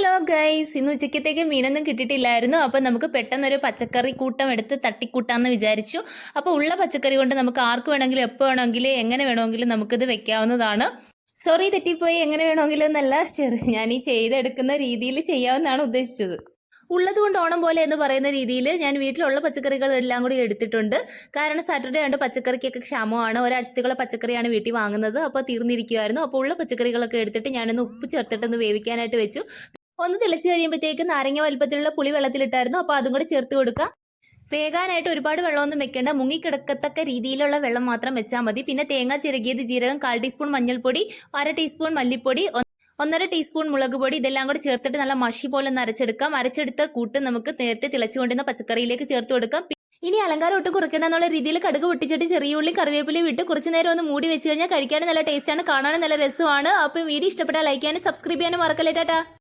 Hello guys ഇന്ന് ഉച്ചക്കത്തേക്ക് മീനൊന്നും കിട്ടിയിട്ടില്ലായിരുന്നു. അപ്പോൾ നമുക്ക് പെട്ടെന്നൊരു പച്ചക്കറി കൂട്ടം എടുത്ത് തട്ടിക്കൂട്ടാന്ന് വിചാരിച്ചു. അപ്പോൾ ഉള്ള പച്ചക്കറി കൊണ്ട് നമുക്ക് ആർക്ക് വേണമെങ്കിലും എപ്പോൾ വേണമെങ്കിലും എങ്ങനെ വേണമെങ്കിലും നമുക്കിത് വെക്കാവുന്നതാണ്. സോറി തെറ്റിപ്പോയി. എങ്ങനെ വേണമെങ്കിലും എന്നല്ല. ചെറു ഞാൻ ഈ ചെയ്തെടുക്കുന്ന രീതിയിൽ ചെയ്യാവുന്നതാണ് ഉദ്ദേശിച്ചത്. ഉള്ളത് കൊണ്ട് ഓണം പോലെ എന്ന് പറയുന്ന രീതിയിൽ ഞാൻ വീട്ടിലുള്ള പച്ചക്കറികൾ എല്ലാം കൂടി എടുത്തിട്ടുണ്ട്. കാരണം സാറ്റർഡേ ആണ്ട് പച്ചക്കറിക്കൊക്കെ ക്ഷാമമാണ്. ഒരാഴ്ചത്തേക്കുള്ള പച്ചക്കറിയാണ് വീട്ടിൽ വാങ്ങുന്നത്. അപ്പോൾ തീർന്നിരിക്കുമായിരുന്നു അപ്പോൾ ഉള്ള പച്ചക്കറികളൊക്കെ എടുത്തിട്ട് ഞാനൊന്ന് ഉപ്പ് ചേർത്തിട്ടൊന്ന് വേവിക്കാനായിട്ട് വെച്ചു. ഒന്ന് തിളച്ചു കഴിയുമ്പോഴത്തേക്ക് നാരങ്ങ വലുപ്പത്തിലുള്ള പുളി വെള്ളത്തിലിട്ടായിരുന്നു. അപ്പോൾ അതും കൂടി ചേർത്ത് കൊടുക്കുക. വേകാനായിട്ട് ഒരുപാട് വെള്ളമൊന്നും വെക്കേണ്ട. മുങ്ങിക്കിടക്കത്തക്ക രീതിയിലുള്ള വെള്ളം മാത്രം വെച്ചാൽ മതി. പിന്നെ തേങ്ങ ചിരകിയത് ജീരകം കാൽ ടീസ്പൂൺ മഞ്ഞൾപ്പൊടി അര ടീസ്പൂൺ മല്ലിപ്പൊടി ഒന്നര ടീസ്പൂൺ മുളക് പൊടി ഇതെല്ലാം കൂടി ചേർത്തിട്ട് നല്ല മഷി പോലെ ഒന്ന് അരച്ചെടുക്കാം. അരച്ചെടുത്ത കൂട്ട് നമുക്ക് നേരത്തെ തിളച്ചുകൊണ്ടിരുന്ന പച്ചക്കറിയിലേക്ക് ചേർത്ത് കൊടുക്കാം. ഇനി അലങ്കാരം ഒട്ടും കുറയ്ക്കണം എന്നുള്ള രീതിയിൽ കടുക് പൊട്ടിച്ചിട്ട് ചെറിയ ഉള്ളി കറിവേപ്പിലയും വിട്ട് കുറച്ച് നേരം ഒന്ന് മൂടി വെച്ച് കഴിഞ്ഞാൽ കഴിക്കാനും നല്ല ടേസ്റ്റാണ് കാണാനും നല്ല രസമാണ്. അപ്പം വീഡിയോ ഇഷ്ടപ്പെട്ടാൽ ലൈക്ക് ചെയ്യാനും സബ്സ്ക്രൈബ് ചെയ്യാനും മറക്കല്ലേ ടാറ്റാ.